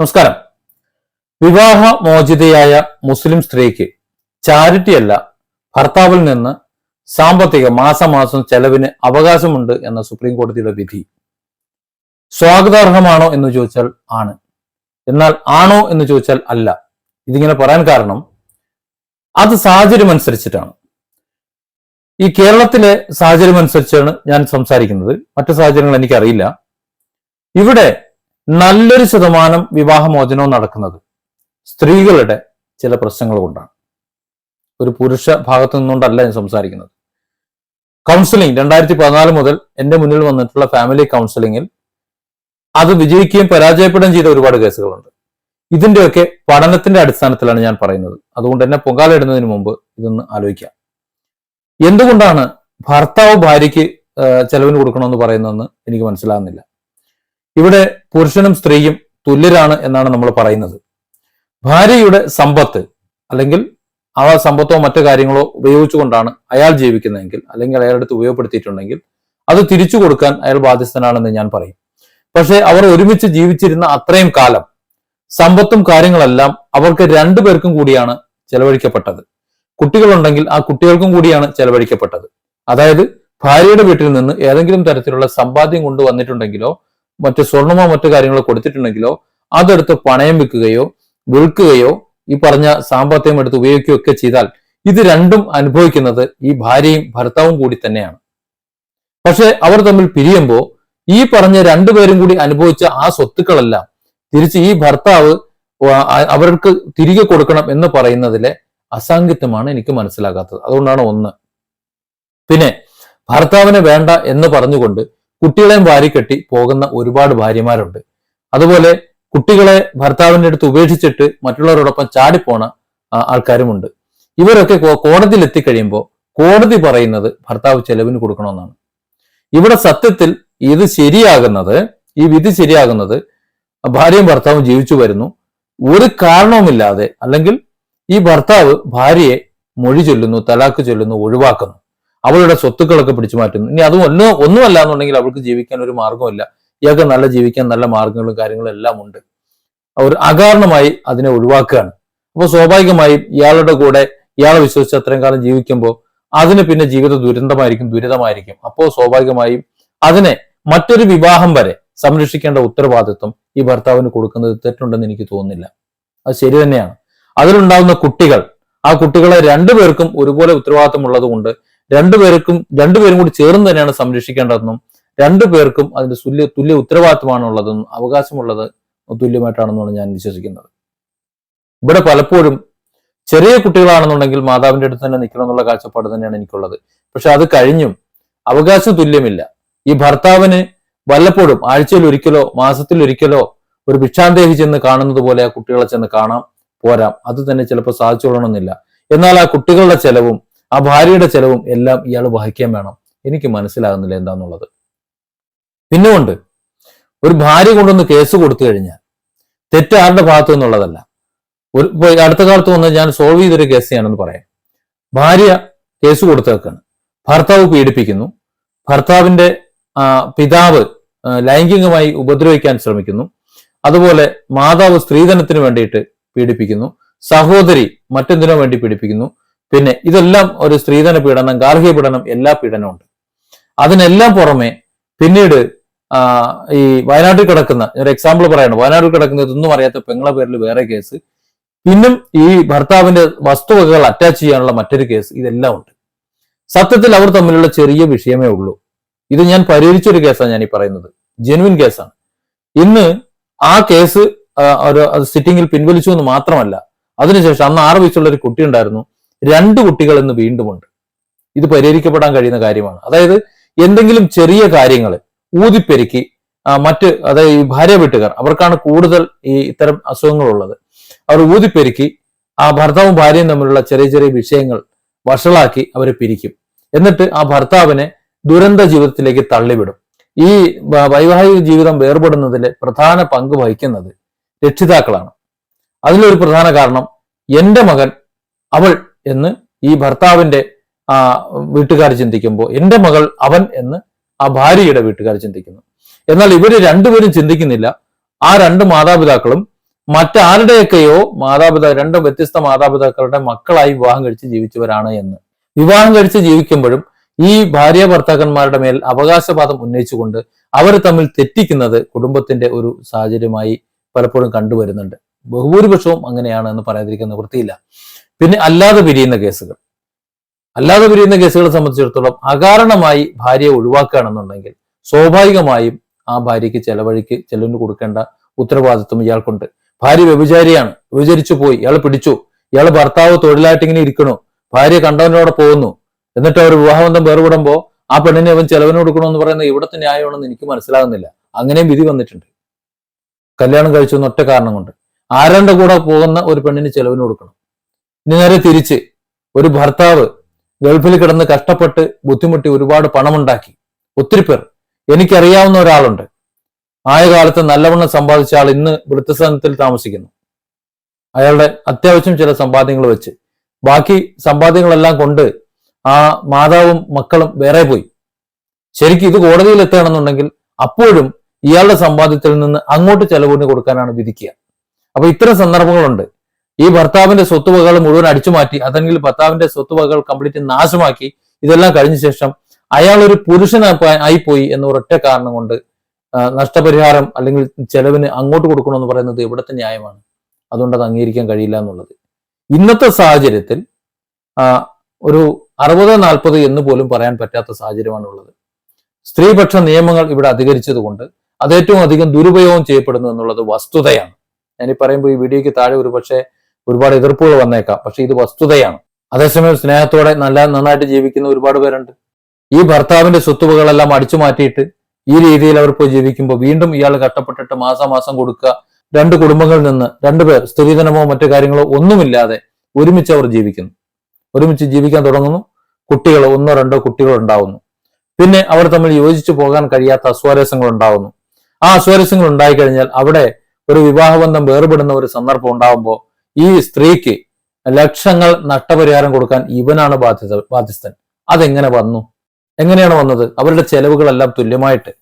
നമസ്കാരം. വിവാഹ മോചിതയായ മുസ്ലിം സ്ത്രീക്ക് ചാരിറ്റി അല്ല ഭർത്താവിൽ നിന്ന് സാമ്പത്തിക മാസമാസം ചെലവിന് അവകാശമുണ്ട് എന്ന സുപ്രീം കോടതിയുടെ വിധി. സ്വാഗതാർഹമാണോ എന്ന് ചോദിച്ചാൽ ആണ്. എന്നാൽ ആണോ എന്ന് ചോദിച്ചാൽ അല്ല. ഇതിങ്ങനെ പറയാൻ കാരണം അത് സാഹചര്യം അനുസരിച്ചിട്ടാണ് ഈ കേരളത്തിലെ സാഹചര്യം അനുസരിച്ചാണ് ഞാൻ സംസാരിക്കുന്നത്. മറ്റു സാഹചര്യങ്ങൾ എനിക്കറിയില്ല. ഇവിടെ നല്ലൊരു ശതമാനം വിവാഹമോചനവും നടക്കുന്നത് സ്ത്രീകളുടെ ചില പ്രശ്നങ്ങൾ കൊണ്ടാണ്. ഒരു പുരുഷ ഭാഗത്തു നിന്നുകൊണ്ടല്ല ഞാൻ സംസാരിക്കുന്നത്. കൗൺസിലിംഗ് രണ്ടായിരത്തി പതിനാല് മുതൽ എന്റെ മുന്നിൽ വന്നിട്ടുള്ള ഫാമിലി കൗൺസിലിംഗിൽ അത് വിജയിക്കുകയും പരാജയപ്പെടുകയും ചെയ്ത ഒരുപാട് കേസുകളുണ്ട്. ഇതിന്റെയൊക്കെ പഠനത്തിന്റെ അടിസ്ഥാനത്തിലാണ് ഞാൻ പറയുന്നത്. അതുകൊണ്ട് എന്നെ പൊങ്കാലിടുന്നതിന് മുമ്പ് ഇതൊന്ന് ആലോചിക്കാം. എന്തുകൊണ്ടാണ് ഭർത്താവ് ഭാര്യയ്ക്ക് ചെലവിന് കൊടുക്കണമെന്ന് പറയുന്നതെന്ന് എനിക്ക് മനസ്സിലാകുന്നില്ല. ഇവിടെ പുരുഷനും സ്ത്രീയും തുല്യരാണ് എന്നാണ് നമ്മൾ പറയുന്നത്. ഭാര്യയുടെ സമ്പത്ത് അല്ലെങ്കിൽ ആ സമ്പത്തോ മറ്റു കാര്യങ്ങളോ ഉപയോഗിച്ചുകൊണ്ടാണ് അയാൾ ജീവിക്കുന്നതെങ്കിൽ അല്ലെങ്കിൽ അയാളുടെ അടുത്ത് ഉപയോഗപ്പെടുത്തിയിട്ടുണ്ടെങ്കിൽ അത് തിരിച്ചു കൊടുക്കാൻ അയാൾ ബാധ്യസ്ഥനാണെന്ന് ഞാൻ പറയും. പക്ഷേ അവർ ഒരുമിച്ച് ജീവിച്ചിരുന്ന അത്രയും കാലം സമ്പത്തും കാര്യങ്ങളെല്ലാം അവർക്ക് രണ്ടു പേർക്കും കൂടിയാണ് ചെലവഴിക്കപ്പെട്ടത്. കുട്ടികളുണ്ടെങ്കിൽ ആ കുട്ടികൾക്കും കൂടിയാണ് ചെലവഴിക്കപ്പെട്ടത്. അതായത് ഭാര്യയുടെ വീട്ടിൽ നിന്ന് ഏതെങ്കിലും തരത്തിലുള്ള സമ്പാദ്യം കൊണ്ടുവന്നിട്ടുണ്ടെങ്കിലോ മറ്റ് സ്വർണമോ മറ്റു കാര്യങ്ങളോ കൊടുത്തിട്ടുണ്ടെങ്കിലോ അതെടുത്ത് പണയം വെക്കുകയോ വിൽക്കുകയോ ഈ പറഞ്ഞ സാമ്പത്തികം എടുത്ത് ഉപയോഗിക്കുകയോ ഒക്കെ ചെയ്താൽ ഇത് രണ്ടും അനുഭവിക്കുന്നത് ഈ ഭാര്യയും ഭർത്താവും കൂടി തന്നെയാണ്. പക്ഷെ അവർ തമ്മിൽ പിരിയുമ്പോൾ ഈ പറഞ്ഞ രണ്ടുപേരും കൂടി അനുഭവിച്ച ആ സ്വത്തുക്കളെല്ലാം തിരിച്ച് ഈ ഭർത്താവ് അവർക്ക് തിരികെ കൊടുക്കണം എന്ന് പറയുന്നതിലെ അസാംഗത്യമാണ് എനിക്ക് മനസ്സിലാകാത്തത്. അതുകൊണ്ടാണ് ഒന്ന്. പിന്നെ ഭർത്താവിനെ വേണ്ട എന്ന് പറഞ്ഞുകൊണ്ട് കുട്ടികളെയും വാരിക്കെട്ടി പോകുന്ന ഒരുപാട് ഭാര്യമാരുണ്ട്. അതുപോലെ കുട്ടികളെ ഭർത്താവിന്റെ അടുത്ത് ഉപേക്ഷിച്ചിട്ട് മറ്റുള്ളവരോടൊപ്പം ചാടിപ്പോണ ആൾക്കാരുമുണ്ട്. ഇവരൊക്കെ കോടതിയിൽ എത്തിക്കഴിയുമ്പോൾ കോടതി പറയുന്നത് ഭർത്താവ് ചെലവിന് കൊടുക്കണമെന്നാണ്. ഇവിടെ സത്യത്തിൽ ഇത് ശരിയാകുന്നത് ഈ വിധി ശരിയാകുന്നത് ഭാര്യയും ഭർത്താവും ജീവിച്ചു വരുന്നു. ഒരു കാരണവുമില്ലാതെ അല്ലെങ്കിൽ ഈ ഭർത്താവ് ഭാര്യയെ മൊഴി ചൊല്ലുന്നു തലാക്ക് ചൊല്ലുന്നു ഒഴിവാക്കുന്നു. അവളുടെ സ്വത്തുക്കളൊക്കെ പിടിച്ചു മാറ്റുന്നു. ഇനി അതും ഒന്നും ഒന്നുമല്ല എന്നുണ്ടെങ്കിൽ അവൾക്ക് ജീവിക്കാൻ ഒരു മാർഗമില്ല ഇയാൾക്ക് നല്ല ജീവിക്കാൻ നല്ല മാർഗങ്ങളും കാര്യങ്ങളും എല്ലാം ഉണ്ട്. അവർ അകാരണമായി അതിനെ ഒഴിവാക്കുകയാണ്. അപ്പോൾ സ്വാഭാവികമായും ഇയാളുടെ കൂടെ ഇയാളെ വിശ്വസിച്ച് അത്രയും കാലം ജീവിക്കുമ്പോൾ അതിന് പിന്നെ ജീവിത ദുരന്തമായിരിക്കും ദുരിതമായിരിക്കും. അപ്പോൾ സ്വാഭാവികമായും അതിനെ മറ്റൊരു വിവാഹം വരെ സംരക്ഷിക്കേണ്ട ഉത്തരവാദിത്വം ഈ ഭർത്താവിന് കൊടുക്കുന്നത് തെറ്റുണ്ടെന്ന് എനിക്ക് തോന്നുന്നില്ല. അത് ശരി തന്നെയാണ്. അതിലുണ്ടാകുന്ന കുട്ടികൾ ആ കുട്ടികളെ രണ്ടുപേർക്കും ഒരുപോലെ ഉത്തരവാദിത്വം ഉള്ളത് കൊണ്ട് രണ്ടുപേർക്കും രണ്ടുപേരും കൂടി ചേർന്ന് തന്നെയാണ് സംരക്ഷിക്കേണ്ടതെന്നും രണ്ടു പേർക്കും അതിന്റെ തുല്യ തുല്യ ഉത്തരവാദിത്വമാണുള്ളതെന്നും അവകാശമുള്ളത് തുല്യമായിട്ടാണെന്നാണ് ഞാൻ വിശ്വസിക്കുന്നത്. ഇവിടെ പലപ്പോഴും ചെറിയ കുട്ടികളാണെന്നുണ്ടെങ്കിൽ മാതാവിന്റെ അടുത്ത് തന്നെ നിൽക്കണം എന്നുള്ള കാഴ്ചപ്പാട് തന്നെയാണ് എനിക്കുള്ളത്. പക്ഷെ അത് കഴിഞ്ഞും അവകാശ തുല്യമില്ല. ഈ ഭർത്താവിന് വല്ലപ്പോഴും ആഴ്ചയിൽ ഒരിക്കലോ മാസത്തിൽ ഒരിക്കലോ ഒരു ഭിക്ഷാന്തേഹി ചെന്ന് കാണുന്നത് പോലെ ആ കുട്ടികളെ ചെന്ന് കാണാം പോരാം. അത് തന്നെ ചിലപ്പോൾ സാധിച്ചുകൊള്ളണമെന്നില്ല. എന്നാൽ ആ കുട്ടികളുടെ ചെലവും ആ ഭാര്യയുടെ ചെലവും എല്ലാം ഇയാൾ വഹിക്കാൻ വേണം. എനിക്ക് മനസ്സിലാകുന്നില്ല എന്താന്നുള്ളത്. പിന്നുകൊണ്ട് ഒരു ഭാര്യ കൊണ്ടൊന്ന് കേസ് കൊടുത്തു കഴിഞ്ഞാൽ തെറ്റ് ആരുടെ ഭാഗത്തു നിന്നുള്ളതല്ല. ഒരു അടുത്ത കാലത്ത് വന്ന് ഞാൻ സോൾവ് ചെയ്തൊരു കേസ് ചെയ്യാനെന്ന് പറയാം. ഭാര്യ കേസ് കൊടുത്തേക്കാണ്. ഭർത്താവ് പീഡിപ്പിക്കുന്നു. ഭർത്താവിന്റെ പിതാവ് ലൈംഗികമായി ഉപദ്രവിക്കാൻ ശ്രമിക്കുന്നു. അതുപോലെ മാതാവ് സ്ത്രീധനത്തിന് വേണ്ടിയിട്ട് പീഡിപ്പിക്കുന്നു. സഹോദരി മറ്റെന്തിനോ വേണ്ടി പീഡിപ്പിക്കുന്നു? പിന്നെ ഇതെല്ലാം ഒരു സ്ത്രീധന പീഡനം ഗാർഹിക പീഡനം എല്ലാ പീഡനവും ഉണ്ട്. അതിനെല്ലാം പുറമെ പിന്നീട് ഈ വയനാട്ടിൽ കിടക്കുന്ന ഒരു എക്സാമ്പിൾ പറയണം വയനാട്ടിൽ കിടക്കുന്ന ഇതൊന്നും അറിയാത്ത പെങ്ങളെ പേരിൽ വേറെ കേസ്. പിന്നും ഈ ഭർത്താവിന്റെ വസ്തുവകകൾ അറ്റാച്ച് ചെയ്യാനുള്ള മറ്റൊരു കേസ് ഇതെല്ലാം ഉണ്ട്. സത്യത്തിൽ അവർ തമ്മിലുള്ള ചെറിയ വിഷയമേ ഉള്ളൂ. ഇത് ഞാൻ പരിഹരിച്ചൊരു കേസാണ് ഞാൻ ഈ പറയുന്നത്. ജെനുവിൻ കേസാണ്. ഇന്ന് ആ കേസ് ഒരു സിറ്റിംഗിൽ പിൻവലിച്ചു എന്ന് മാത്രമല്ല അതിനുശേഷം അന്ന് ആറ് വയസ്സുള്ള ഒരു കുട്ടി ഉണ്ടായിരുന്നു. രണ്ട് കുട്ടികൾ ഇന്ന് വീണ്ടുമുണ്ട് ഇത് പരിഹരിക്കപ്പെടാൻ കഴിയുന്ന കാര്യമാണ്. അതായത് എന്തെങ്കിലും ചെറിയ കാര്യങ്ങൾ ഊതിപ്പെരുക്കി മറ്റ് അതായത് ഈ ഭാര്യ വീട്ടുകാർ അവർക്കാണ് കൂടുതൽ ഈ ഇത്തരം അസുഖങ്ങളുള്ളത്. അവർ ഊതിപ്പെരുക്കി ആ ഭർത്താവും ഭാര്യയും തമ്മിലുള്ള ചെറിയ ചെറിയ വിഷയങ്ങൾ വഷളാക്കി അവരെ പിരിക്കും. എന്നിട്ട് ആ ഭർത്താവിനെ ദുരന്ത ജീവിതത്തിലേക്ക് തള്ളിവിടും. ഈ വൈവാഹിക ജീവിതം വേർപെടുന്നതിൽ പ്രധാന പങ്ക് വഹിക്കുന്നത് രക്ഷിതാക്കളാണ്. അതിലൊരു പ്രധാന കാരണം എന്റെ മകൻ അവൾ എന്ന് ഈ ഭർത്താവിന്റെ ആ വീട്ടുകാർ ചിന്തിക്കുമ്പോൾ എന്റെ മകൾ അവൻ എന്ന് ആ ഭാര്യയുടെ വീട്ടുകാർ ചിന്തിക്കുന്നു. എന്നാൽ ഇവർ രണ്ടുപേരും ചിന്തിക്കുന്നില്ല. ആ രണ്ട് മാതാപിതാക്കളും മറ്റാരുടെയൊക്കെയോ മാതാപിതാ രണ്ട് വ്യത്യസ്ത മാതാപിതാക്കളുടെ മക്കളായി വിവാഹം കഴിച്ച് ജീവിച്ചവരാണ് എന്ന്. വിവാഹം കഴിച്ച് ജീവിക്കുമ്പോഴും ഈ ഭാര്യ ഭർത്താക്കന്മാരുടെ മേൽ അവകാശവാദം ഉന്നയിച്ചുകൊണ്ട് അവർ തമ്മിൽ തെറ്റിക്കുന്നത് കുടുംബത്തിന്റെ ഒരു സാഹചര്യമായി പലപ്പോഴും കണ്ടുവരുന്നുണ്ട്. ബഹുഭൂരിപക്ഷവും അങ്ങനെയാണ് എന്ന് പറയാതിരിക്കുന്ന നിവൃത്തിയില്ല. പിന്നെ അല്ലാതെ പിരിയുന്ന കേസുകൾ. അല്ലാതെ പിരിയുന്ന കേസുകളെ സംബന്ധിച്ചിടത്തോളം അകാരണമായി ഭാര്യയെ ഒഴിവാക്കുകയാണെന്നുണ്ടെങ്കിൽ സ്വാഭാവികമായും ആ ഭാര്യയ്ക്ക് ചെലവഴിക്ക് ചെലവിന് കൊടുക്കേണ്ട ഉത്തരവാദിത്വം ഇയാൾക്കുണ്ട്. ഭാര്യ വ്യഭിചാരിയാണ്. വ്യഭിചരിച്ചു പോയി. ഇയാൾ പിടിച്ചു. ഇയാൾ ഭർത്താവ് തൊഴിലായിട്ട് ഇങ്ങനെ ഇരിക്കണു. ഭാര്യ കണ്ടവനോടെ പോകുന്നു. എന്നിട്ട് അവർ വിവാഹബന്ധം വേർപെടുമ്പോ ആ പെണ്ണിനെ അവൻ ചെലവിന് കൊടുക്കണമെന്ന് പറയുന്നത് ഇവിടുത്തെ ന്യായമാണെന്ന് എനിക്ക് മനസ്സിലാകുന്നില്ല. അങ്ങനെയും വിധി വന്നിട്ടുണ്ട്. കല്യാണം കഴിച്ചു എന്നൊറ്റ കാരണം കൊണ്ട് ആരാന്റെ കൂടെ പോകുന്ന ഒരു പെണ്ണിന് ചെലവിന് കൊടുക്കണം? നേരെ തിരിച്ച് ഒരു ഭർത്താവ് ഗൾഫിൽ കിടന്ന് കഷ്ടപ്പെട്ട് ബുദ്ധിമുട്ടി ഒരുപാട് പണമുണ്ടാക്കി. ഒത്തിരി പേർ. എനിക്കറിയാവുന്ന ഒരാളുണ്ട്. ആയ കാലത്ത് നല്ലവണ്ണം സമ്പാദിച്ച ആൾ ഇന്ന് വൃത്തസ്ഥാനത്തിൽ താമസിക്കുന്നു. അയാളുടെ അത്യാവശ്യം ചില സമ്പാദ്യങ്ങൾ വെച്ച്. ബാക്കി സമ്പാദ്യങ്ങളെല്ലാം കൊണ്ട് ആ മാതാവും മക്കളും വേറെ പോയി. ശരിക്കും ഇത് കോടതിയിൽ എത്തുകയാണെന്നുണ്ടെങ്കിൽ അപ്പോഴും ഇയാളുടെ സമ്പാദ്യത്തിൽ നിന്ന് അങ്ങോട്ട് ചെലവിന് കൊടുക്കാനാണ് വിധിക്കുക. അപ്പൊ ഇത്തരം സന്ദർഭങ്ങളുണ്ട്. ഈ ഭർത്താവിന്റെ സ്വത്തുവകകൾ മുഴുവൻ അടിച്ചു മാറ്റി അതെങ്കിൽ ഭർത്താവിന്റെ സ്വത്തുവകകൾ കംപ്ലീറ്റ് നാശമാക്കി ഇതെല്ലാം കഴിഞ്ഞ ശേഷം അയാൾ ഒരു പുരുഷൻ ആയിപ്പോയി എന്ന ഒരൊറ്റ കാരണം കൊണ്ട് നഷ്ടപരിഹാരം അല്ലെങ്കിൽ ചെലവിന് അങ്ങോട്ട് കൊടുക്കണമെന്ന് പറയുന്നത് ഇവിടുത്തെ ന്യായമാണ്. അതുകൊണ്ട് അത് അംഗീകരിക്കാൻ കഴിയില്ല എന്നുള്ളത്. ഇന്നത്തെ സാഹചര്യത്തിൽ ഒരു അറുപത് നാൽപ്പത് എന്ന് പോലും പറയാൻ പറ്റാത്ത സാഹചര്യമാണ് ഉള്ളത് സ്ത്രീപക്ഷ നിയമങ്ങൾ ഇവിടെ അധികരിച്ചതുകൊണ്ട് അത് ഏറ്റവും അധികം ദുരുപയോഗം ചെയ്യപ്പെടുന്നു എന്നുള്ളത് വസ്തുതയാണ്. ഞാനീ പറയുമ്പോൾ ഈ വീഡിയോയ്ക്ക് താഴെ ഒരു പക്ഷേ ഒരുപാട് എതിർപ്പുകൾ വന്നേക്കാം. പക്ഷെ ഇത് വസ്തുതയാണ്. അതേസമയം സ്നേഹത്തോടെ നല്ല നന്നായിട്ട് ജീവിക്കുന്ന ഒരുപാട് പേരുണ്ട്. ഈ ഭർത്താവിന്റെ സ്വത്തുവകളെല്ലാം അടിച്ചു മാറ്റിയിട്ട് ഈ രീതിയിൽ അവർ പോയി ജീവിക്കുമ്പോൾ വീണ്ടും ഇയാൾ കഷ്ടപ്പെട്ടിട്ട് മാസം കൊടുക്കുക. രണ്ട് കുടുംബങ്ങളിൽ നിന്ന് രണ്ടുപേർ സ്ത്രീധനമോ മറ്റു കാര്യങ്ങളോ ഒന്നുമില്ലാതെ ഒരുമിച്ച് അവർ ജീവിക്കുന്നു. ഒരുമിച്ച് ജീവിക്കാൻ തുടങ്ങുന്നു. കുട്ടികൾ ഒന്നോ രണ്ടോ കുട്ടികൾ ഉണ്ടാവുന്നു. പിന്നെ അവർ തമ്മിൽ യോജിച്ചു പോകാൻ കഴിയാത്ത അസ്വാരസ്യങ്ങൾ ഉണ്ടാവുന്നു. ആ അസ്വാരസ്യങ്ങൾ ഉണ്ടായിക്കഴിഞ്ഞാൽ അവിടെ ഒരു വിവാഹബന്ധം വേർപെടുന്ന ഒരു സന്ദർഭം ഉണ്ടാവുമ്പോൾ ഈ സ്ത്രീക്ക് ലക്ഷങ്ങൾ നഷ്ടപരിഹാരം കൊടുക്കാൻ ഇവനാണ് ബാധ്യത ബാധ്യസ്ഥൻ. അതെങ്ങനെ വന്നു? എങ്ങനെയാണ് വന്നത്? അവരുടെ ചെലവുകളെല്ലാം തുല്യമായിട്ട്.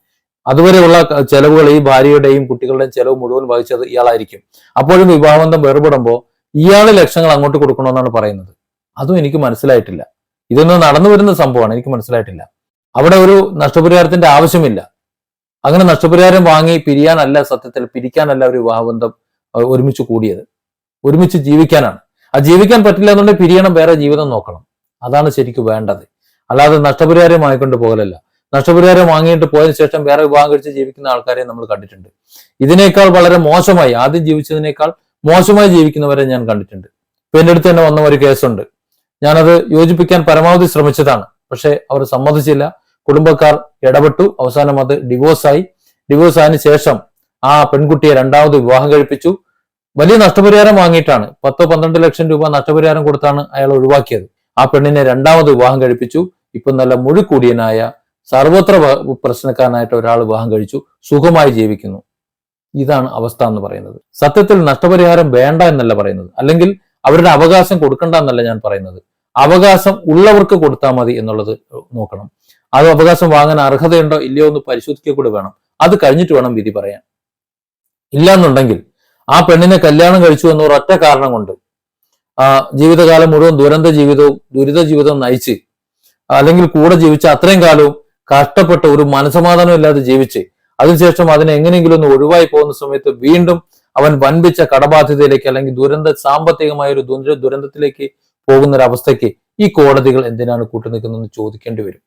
അതുവരെയുള്ള ചെലവുകൾ ഈ ഭാര്യയുടെയും കുട്ടികളുടെയും ചെലവ് മുഴുവൻ വഹിച്ചത് ഇയാളായിരിക്കും. അപ്പോഴും വിവാഹബന്ധം വേർപെടുമ്പോൾ ഇയാൾ ലക്ഷങ്ങൾ അങ്ങോട്ട് കൊടുക്കണമെന്നാണ് പറയുന്നത്. അതും എനിക്ക് മനസ്സിലായിട്ടില്ല. ഇതൊന്നും നടന്നു വരുന്ന സംഭവമാണ് എനിക്ക് മനസ്സിലായിട്ടില്ല. അവിടെ ഒരു നഷ്ടപരിഹാരത്തിന്റെ ആവശ്യമില്ല. അങ്ങനെ നഷ്ടപരിഹാരം വാങ്ങി പിരിയാനല്ല സത്യത്തിൽ പിരിക്കാനല്ല ഒരു വിവാഹബന്ധം ഒരുമിച്ച് കൂടിയത്. ഒരുമിച്ച് ജീവിക്കാനാണ്. ആ ജീവിക്കാൻ പറ്റില്ല എന്നുണ്ടെങ്കിൽ പിരിയണം വേറെ ജീവിതം നോക്കണം. അതാണ് ശരിക്കും വേണ്ടത്. അല്ലാതെ നഷ്ടപരിഹാരം വാങ്ങിക്കൊണ്ട് പോകലല്ല. നഷ്ടപരിഹാരം വാങ്ങിയിട്ട് പോയതിനു ശേഷം വേറെ വിവാഹം കഴിച്ച് ജീവിക്കുന്ന ആൾക്കാരെ നമ്മൾ കണ്ടിട്ടുണ്ട്. ഇതിനേക്കാൾ വളരെ മോശമായി ആദ്യം ജീവിച്ചതിനേക്കാൾ മോശമായി ജീവിക്കുന്നവരെ ഞാൻ കണ്ടിട്ടുണ്ട്. ഇപ്പൊ എന്റെ അടുത്ത് തന്നെ വന്ന ഒരു കേസുണ്ട്. ഞാനത് യോജിപ്പിക്കാൻ പരമാവധി ശ്രമിച്ചതാണ്. പക്ഷെ അവർ സമ്മതിച്ചില്ല. കുടുംബക്കാർ ഇടപെട്ടു. അവസാനം അത് ഡിവോഴ്സായി. ഡിവോഴ്സ് ആയതിനു ശേഷം ആ പെൺകുട്ടിയെ രണ്ടാമത് വിവാഹം കഴിപ്പിച്ചു. വലിയ നഷ്ടപരിഹാരം വാങ്ങിയിട്ടാണ്. പത്തോ പന്ത്രണ്ട് ലക്ഷം രൂപ നഷ്ടപരിഹാരം കൊടുത്താണ് അയാൾ ഒഴിവാക്കിയത്. ആ പെണ്ണിനെ രണ്ടാമത് വിവാഹം കഴിപ്പിച്ചു. ഇപ്പൊ നല്ല മുഴുക്കൂടിയനായ സർവത്ര പ്രശ്നക്കാരനായിട്ട് ഒരാൾ വിവാഹം കഴിച്ചു. സുഖമായി ജീവിക്കുന്നു. ഇതാണ് അവസ്ഥ എന്ന് പറയുന്നത്. സത്യത്തിൽ നഷ്ടപരിഹാരം വേണ്ട എന്നല്ല പറയുന്നത്. അല്ലെങ്കിൽ അവരുടെ അവകാശം കൊടുക്കണ്ട എന്നല്ല ഞാൻ പറയുന്നത്. അവകാശം ഉള്ളവർക്ക് കൊടുത്താൽ മതി എന്നുള്ളത് നോക്കണം. അത് അവകാശം വാങ്ങാൻ അർഹതയുണ്ടോ ഇല്ലയോ എന്ന് പരിശോധിക്കുക വേണം. അത് കഴിഞ്ഞിട്ട് വേണം വിധി പറയാൻ. ഇല്ല എന്നുണ്ടെങ്കിൽ ആ പെണ്ണിനെ കല്യാണം കഴിച്ചു എന്ന ഒരൊറ്റ കാരണം കൊണ്ട് ആ ജീവിതകാലം മുഴുവൻ ദുരന്ത ജീവിതവും ദുരിത ജീവിതവും നയിച്ച് അല്ലെങ്കിൽ കൂടെ ജീവിച്ച അത്രയും കാലവും കഷ്ടപ്പെട്ട് ഒരു മനസമാധാനം ഇല്ലാതെ ജീവിച്ച് അതിനുശേഷം അതിനെ എങ്ങനെയെങ്കിലും ഒന്ന് ഒഴിവായി പോകുന്ന സമയത്ത് വീണ്ടും അവൻ വൻപിച്ച കടബാധ്യതയിലേക്ക് അല്ലെങ്കിൽ ദുരന്ത സാമ്പത്തികമായ ഒരു ദുര ദുരന്തത്തിലേക്ക് പോകുന്ന ഒരു അവസ്ഥയ്ക്ക് ഈ കോടതികൾ എന്തിനാണ് കൂട്ടുനിൽക്കുന്നതെന്ന് ചോദിക്കേണ്ടി വരും.